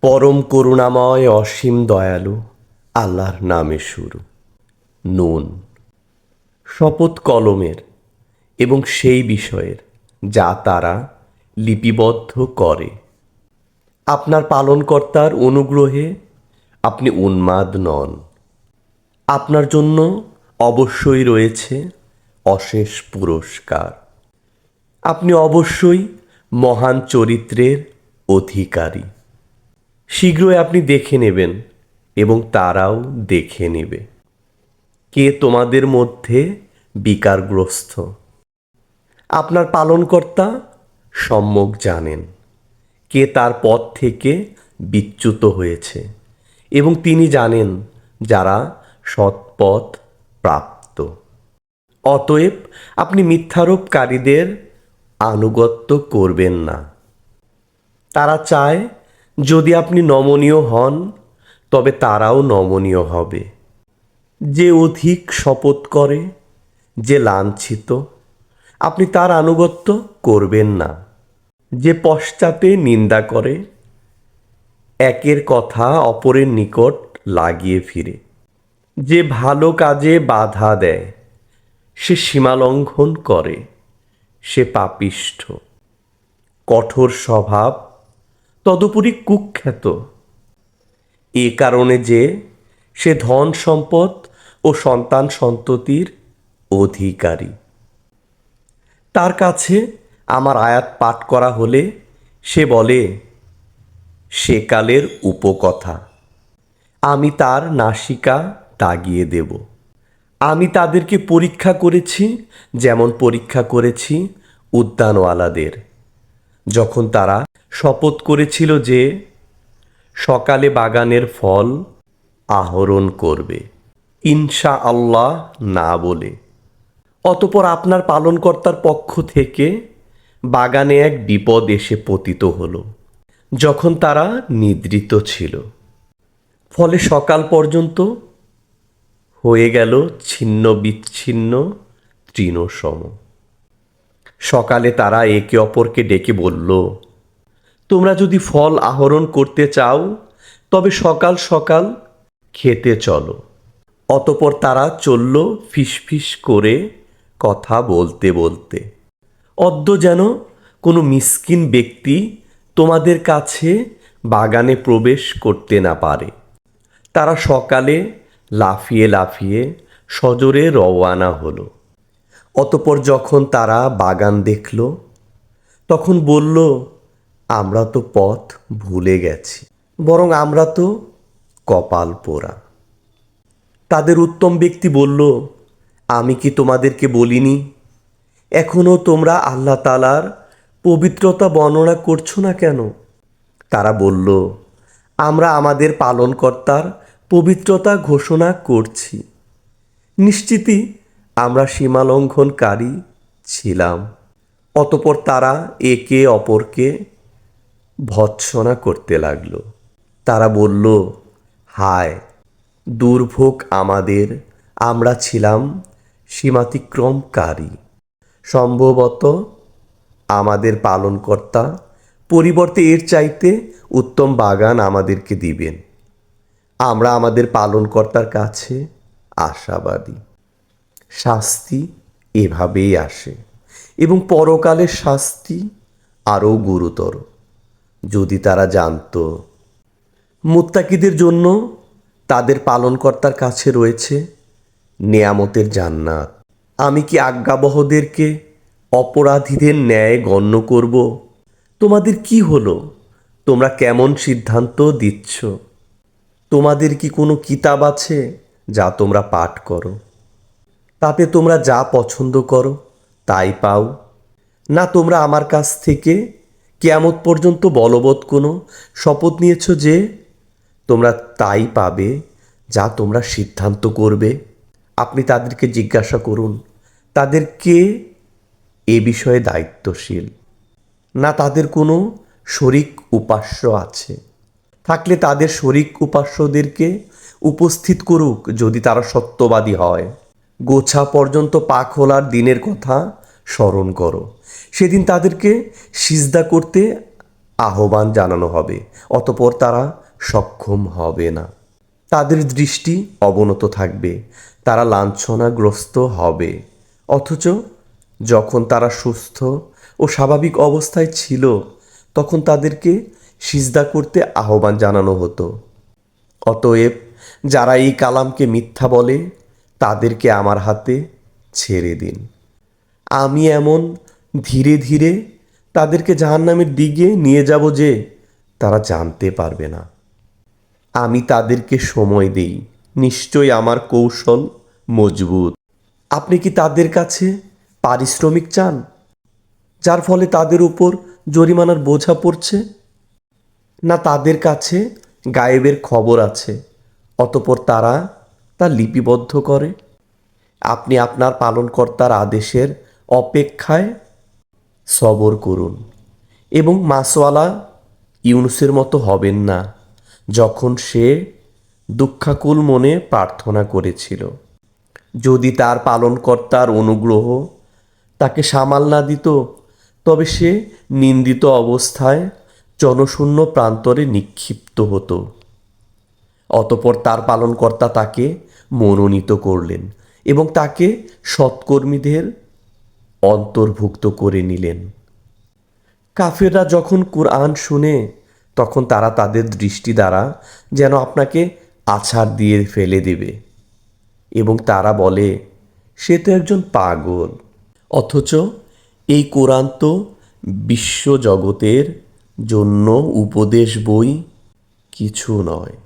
পরম করুণাময় অসীম দয়ালু, আল্লাহর নামে শুরু। নুন, শপথ কলমের এবং সেই বিষয়ের যা তারা লিপিবদ্ধ করে। আপনার পালনকর্তার অনুগ্রহে আপনি উন্মাদ নন। আপনার জন্য অবশ্যই রয়েছে অশেষ পুরস্কার। আপনি অবশ্যই মহান চরিত্রের অধিকারী। শীঘ্রই আপনি দেখে নেবেন এবং তারাও দেখে নেবে কে তোমাদের মধ্যে বিকারগ্রস্ত। আপনার পালনকর্তা সম্যক জানেন কে তার পথ থেকে বিচ্যুত হয়েছে এবং তিনি জানেন যারা সৎপথ প্রাপ্ত। অতএব আপনি মিথ্যারোপকারীদের আনুগত্য করবেন না। তারা চায়, যদি আপনি নমনীয় হন, তবে তারাও নমনীয় হবে। যে অধিক শপথ করে, যে লাঞ্ছিত, আপনি তার আনুগত্য করবেন না। যে পশ্চাতে নিন্দা করে, একের কথা অপরের নিকট লাগিয়ে ফিরে। যে ভালো কাজে বাধা দেয়, সে সীমালঙ্ঘন করে। সে পাপিষ্ঠ। কঠোর স্বভাব, তদুপরি কুখ্যাত। এ কারণে যে সে ধন সম্পদ ও সন্তান সন্ততির অধিকারী। তার কাছে আমার আয়াত পাঠ করা হলে সে বলে সেকালের উপকথা, আমি তার নাসিকা দাগিয়ে দেব। আমি তাদেরকে পরীক্ষা করেছি, যেমন পরীক্ষা করেছি উদ্যানওয়ালাদের। যখন তারা শপথ করেছিল যে সকালে বাগানের ফল আহরণ করবে ইনশা আল্লাহ না বলে। অতপর আপনার পালনকর্তার পক্ষ থেকে বাগানে এক বিপদ এসে পতিত হলো, যখন তারা নিদ্রিত ছিল। ফলে সকাল পর্যন্ত হয়ে গেল ছিন্ন বিচ্ছিন্ন তৃণসম। সকালে তারা একে অপরকে ডেকে বলল, তোমরা যদি ফল আহরণ করতে চাও, তবে সকাল সকাল খেতে চলো। অতপর তারা চলল ফিসফিস করে কথা বলতে বলতে। অদ্য যেন কোনো মিসকিন ব্যক্তি তোমাদের কাছে বাগানে প্রবেশ করতে না পারে। তারা সকালে লাফিয়ে লাফিয়ে সজোরে রওয়ানা হলো। অতপর যখন তারা বাগান দেখল, তখন বলল, আমরা তো পথ ভুলে গেছি, বরং আমরা তো কপাল পোড়া। তাদের উত্তম ব্যক্তি বলল, আমি কি তোমাদেরকে বলিনি? এখনও তোমরা আল্লাহ তালার পবিত্রতা বর্ণনা করছ না কেন? তারা বলল, আমরা আমাদের পালনকর্তার পবিত্রতা ঘোষণা করছি। নিশ্চিতই আমরা সীমালঙ্ঘনকারী ছিলাম। অতপর তারা একে অপরকে ভৎসনা করতে লাগল। তারা বলল, হায়, দুর্ভোগ আমাদের, আমরা ছিলাম সীমাতিক্রমকারী। সম্ভবত আমাদের পালনকর্তা পরিবর্তে এর চাইতে উত্তম বাগান আমাদেরকে দিবেন। আমরা আমাদের পালনকর্তার কাছে আশাবাদী। শাস্তি এভাবেই আসে এবং পরকালের শাস্তি আরও গুরুতর। যদি তারা জানতো, মুত্তাকিদের জন্য তাদের পালনকর্তার কাছে রয়েছে নেয়ামতের জান্নাত। আমি কি আজ্ঞাবহদেরকে অপরাধীদের ন্যায় গণ্য করব? তোমাদের কি হলো? তোমরা কেমন সিদ্ধান্ত দিচ্ছ? তোমাদের কি কোনো কিতাব আছে যা তোমরা পাঠ করো? তাতে তোমরা যা পছন্দ করো, তাই পাও। না তোমরা আমার কাছ থেকে কেয়ামত পর্যন্ত বলবৎ কোনো শপথ নিয়েছ যে তোমরা তাই পাবে যা তোমরা সিদ্ধান্ত করবে? আপনি তাদেরকে জিজ্ঞাসা করুন, তাদের কে এ বিষয়ে দায়িত্বশীল? না তাদের কোনো শরিক উপাস্য আছে? থাকলে তাদের শরিক উপাস্যদেরকে উপস্থিত করুক যদি তারা সত্যবাদী হয়। গোছা পর্যন্ত পা খোলার দিনের কথা স্মরণ করো। সেদিন তাদেরকে সিজদা করতে আহ্বান জানানো হবে, অতপর তারা সক্ষম হবে না। তাদের দৃষ্টি অবনত থাকবে, তারা লাঞ্ছনাগ্রস্ত হবে। অথচ যখন তারা সুস্থ ও স্বাভাবিক অবস্থায় ছিল, তখন তাদেরকে সিজদা করতে আহ্বান জানানো হতো। অতএব যারা এই কালামকে মিথ্যা বলে, তাদেরকে আমার হাতে ছেড়ে দিন। আমি এমন ধীরে ধীরে তাদেরকে জাহান্নামের দিকে নিয়ে যাব যে তারা জানতে পারবে না। আমি তাদেরকে সময় দেই, নিশ্চয়ই আমার কৌশল মজবুত। আপনি কি তাদের কাছে পারিশ্রমিক চান, যার ফলে তাদের উপর জরিমানার বোঝা পড়ছে? না তাদের কাছে গায়েবের খবর আছে, অতপর তারা তা লিপিবদ্ধ করে। আপনি আপনার পালনকর্তার আদেশের অপেক্ষায় সবর করুন এবং মাসওয়ালা ইউনুসের মতো হবেন না, যখন সে দুঃখাকুল মনে প্রার্থনা করেছিল। যদি তার পালনকর্তার অনুগ্রহ তাকে সামাল না দিত, তবে সে নিন্দিত অবস্থায় জনশূন্য প্রান্তরে নিক্ষিপ্ত হতো। অতপর তার পালনকর্তা তাকে মনোনীত করলেন এবং তাকে সৎকর্মীদের অন্তর্ভুক্ত করে নিলেন। কাফেররা যখন কোরআন শুনে, তখন তারা তাদের দৃষ্টি দ্বারা যেন আপনাকে আছাড় দিয়ে ফেলে দেবে এবং তারা বলে, সে তো একজন পাগল। অথচ এই কোরআন তো বিশ্বজগতের জন্য উপদেশ বই কিছু নয়।